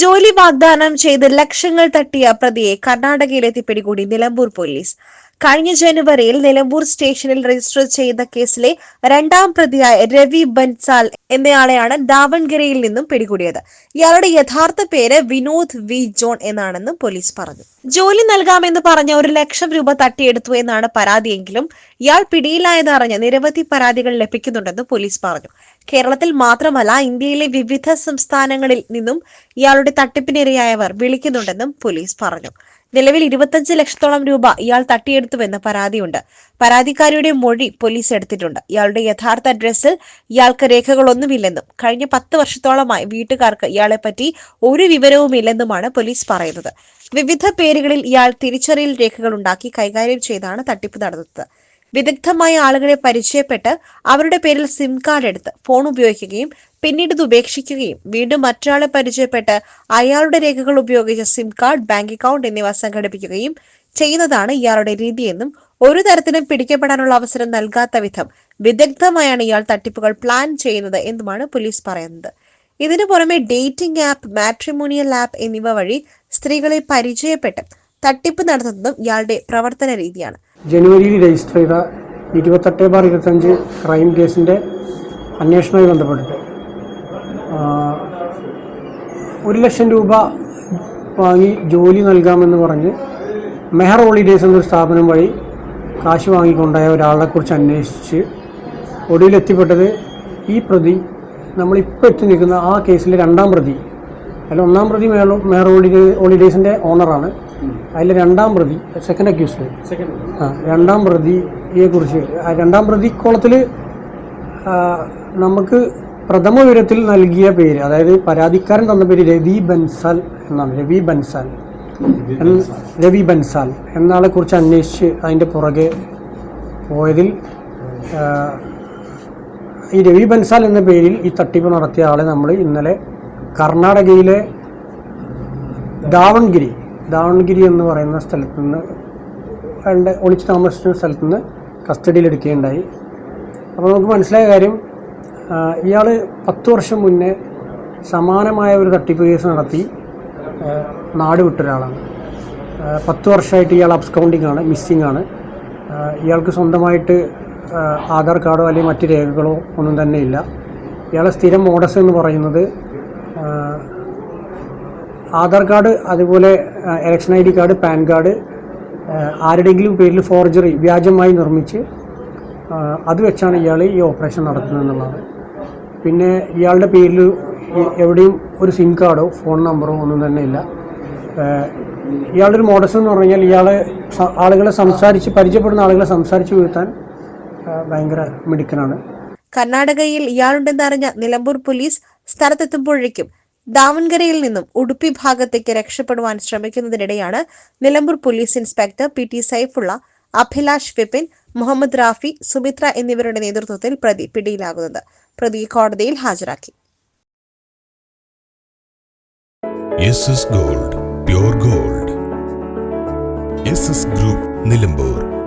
ജോലി വാഗ്ദാനം ചെയ്ത് ലക്ഷങ്ങൾ തട്ടിയ പ്രതിയെ കർണാടകയിലെത്തി പിടികൂടി നിലമ്പൂർ പോലീസ്. കഴിഞ്ഞ ജനുവരിയിൽ നിലമ്പൂർ സ്റ്റേഷനിൽ രജിസ്റ്റർ ചെയ്ത കേസിലെ രണ്ടാം പ്രതിയായ രവി ബൻസാൽ എന്നയാളെയാണ് ദാവൺഗിരയിൽ നിന്നും പിടികൂടിയത്. ഇയാളുടെ യഥാർത്ഥ പേര് വിനോദ് വി ജോൺ എന്നാണെന്നും പോലീസ് പറഞ്ഞു. ജോലി നൽകാമെന്ന് പറഞ്ഞ ഒരു ലക്ഷം രൂപ തട്ടിയെടുത്തു എന്നാണ് പരാതിയെങ്കിലും ഇയാൾ അറിഞ്ഞ് നിരവധി പരാതികൾ ലഭിക്കുന്നുണ്ടെന്ന് പോലീസ് പറഞ്ഞു. കേരളത്തിൽ മാത്രമല്ല ഇന്ത്യയിലെ വിവിധ സംസ്ഥാനങ്ങളിൽ നിന്നും ഇയാളുടെ തട്ടിപ്പിനിരയായവർ വിളിക്കുന്നുണ്ടെന്നും പോലീസ് പറഞ്ഞു. നിലവിൽ ഇരുപത്തഞ്ച് ലക്ഷത്തോളം രൂപ ഇയാൾ തട്ടിയെടുത്തുവെന്ന് പരാതിയുണ്ട്. പരാതിക്കാരിയുടെ മൊഴി പോലീസ് എടുത്തിട്ടുണ്ട്. ഇയാളുടെ യഥാർത്ഥ അഡ്രസ്സിൽ ഇയാൾക്ക് രേഖകളൊന്നുമില്ലെന്നും കഴിഞ്ഞ പത്ത് വർഷത്തോളമായി വീട്ടുകാർക്ക് ഇയാളെപ്പറ്റി ഒരു വിവരവുമില്ലെന്നുമാണ് പോലീസ് പറയുന്നത്. വിവിധ പേരുകളിൽ ഇയാൾ തിരിച്ചറിയൽ രേഖകൾ ഉണ്ടാക്കി കൈകാര്യം ചെയ്താണ് തട്ടിപ്പ് നടത്തുന്നത് വിദഗ്ധമായ ആളുകളെ പരിചയപ്പെട്ട് അവരുടെ പേരിൽ സിം കാർഡ് എടുത്ത് ഫോൺ ഉപയോഗിക്കുകയും പിന്നീട് ഇത് ഉപേക്ഷിക്കുകയും വീണ്ടും മറ്റൊരാളെ പരിചയപ്പെട്ട് അയാളുടെ രേഖകൾ ഉപയോഗിച്ച് സിം കാർഡ് ബാങ്ക് അക്കൗണ്ട് എന്നിവ സംഘടിപ്പിക്കുകയും ചെയ്യുന്നതാണ് ഇയാളുടെ രീതിയെന്നും ഒരു തരത്തിലും പിടിക്കപ്പെടാനുള്ള അവസരം നൽകാത്ത വിധം വിദഗ്ധമായാണ് ഇയാൾ തട്ടിപ്പുകൾ പ്ലാൻ ചെയ്യുന്നത് എന്നുമാണ് പോലീസ് പറയുന്നത്. ഇതിനു പുറമെ ഡേറ്റിംഗ് ആപ്പ് മാട്രിമോണിയൽ ആപ്പ് എന്നിവ വഴി സ്ത്രീകളെ പരിചയപ്പെട്ട് തട്ടിപ്പ് നടത്തുന്നതും ഇയാളുടെ പ്രവർത്തന രീതിയാണ്. ജനുവരിയിൽ രജിസ്റ്റർ ചെയ്ത ഇരുപത്തെട്ട് ബാർ ഇരുപത്തഞ്ച് ക്രൈം കേസിന്റെ അന്വേഷണവുമായി ബന്ധപ്പെട്ടിട്ട് ഒരു ലക്ഷം രൂപ വാങ്ങി ജോലി നൽകാമെന്ന് പറഞ്ഞ് മെഹർ ഹോളിഡേയ്സ് എന്നൊരു സ്ഥാപനം വഴി കാശ് വാങ്ങിക്കൊണ്ടായ ഒരാളെക്കുറിച്ച് അന്വേഷിച്ച് ഒടുവിലെത്തിപ്പെട്ടത് ഈ പ്രതി. നമ്മളിപ്പോൾ എത്തി നിൽക്കുന്ന ആ കേസിലെ രണ്ടാം പ്രതി. അതിൽ ഒന്നാം പ്രതി മേള മെഹർ ഹോളിഡേ ഹോളിഡേയ്സിന്റെ ഓണറാണ് അതിലെ രണ്ടാം പ്രതി സെക്കൻഡ് അക്യൂസ്ഡ് ആ രണ്ടാം പ്രതിയെക്കുറിച്ച് ആ രണ്ടാം പ്രതി കോളത്തിൽ നമുക്ക് പ്രഥമ വിവരത്തിൽ നൽകിയ പേര് അതായത് പരാതിക്കാരൻ തന്ന പേര് രവി ബൻസാൽ എന്നാണ്. രവി ബൻസാൽ. രവി ബൻസാൽ. എന്നാളെ കുറിച്ച് അന്വേഷിച്ച് അതിന്റെ പുറകെ പോയതിൽ ഈ രവി ബൻസാൽ എന്ന പേരിൽ ഈ തട്ടിപ്പ് നടത്തിയ ആളെ നമ്മൾ ഇന്നലെ കർണാടകയിലെ ദാവൺഗിരി ദാവൺഗിരി എന്ന് പറയുന്ന സ്ഥലത്ത് നിന്ന് അയാളുടെ ഒളിച്ച് താമസിച്ച സ്ഥലത്ത് നിന്ന് കസ്റ്റഡിയിലെടുക്കുകയുണ്ടായി അപ്പോൾ നമുക്ക് മനസ്സിലായ കാര്യം ഇയാൾ പത്ത് വർഷം മുന്നേ സമാനമായ ഒരു തട്ടിപ്പ് കേസ് നടത്തി. നാട് വിട്ട ഒരാളാണ്. പത്ത് വർഷമായിട്ട് ഇയാൾ അബ്സ്കൗണ്ടിങ് ആണ് മിസ്സിംഗ് ആണ്. ഇയാൾക്ക് സ്വന്തമായിട്ട് ആധാർ കാർഡോ അല്ലെങ്കിൽ മറ്റു രേഖകളോ ഒന്നും തന്നെ ഇല്ല. ഇയാളെ സ്ഥിരം മോഡസ് എന്ന് പറയുന്നത് ആധാർ കാർഡ് അതുപോലെ election I D card PAN card ആരുടെങ്കിലും പേരിൽ ഫോർജറി വ്യാജമായി നിർമ്മിച്ച് അത് വെച്ചാണ് ഇയാൾ ഈ ഓപ്പറേഷൻ നടത്തുന്നത് എന്നുള്ളതാണ് പിന്നെ ഇയാളുടെ പേരിൽ എവിടെയും ഒരു സിം കാർഡോ ഫോൺ നമ്പറോ ഒന്നും തന്നെ ഇല്ല. ഇയാളുടെ ഒരു മോഡസ് എന്ന് പറഞ്ഞു കഴിഞ്ഞാൽ ഇയാളെ ആളുകളെ സംസാരിച്ച് പരിചയപ്പെടുന്ന ആളുകളെ സംസാരിച്ച് വീഴ്ത്താൻ ഭയങ്കര മിടുക്കനാണ്. കർണാടകയിൽ ഇയാളുണ്ടെന്നറിഞ്ഞ നിലമ്പൂർ പോലീസ് സ്ഥലത്തെത്തുമ്പോഴേക്കും ദാവൻകരയിൽ നിന്നും ഉടുപ്പി ഭാഗത്തേക്ക് രക്ഷപ്പെടുവാൻ ശ്രമിക്കുന്നതിനിടെയാണ് Nilambur police inspector P T Saifulla Abhilash Vipin Muhammad Rafi Sumithra എന്നിവരുടെ നേതൃത്വത്തിൽ പ്രതി പിടിയിലാകുന്നത്. പ്രതി കോടതിയിൽ ഹാജരാക്കി. Gold gold group Nilambur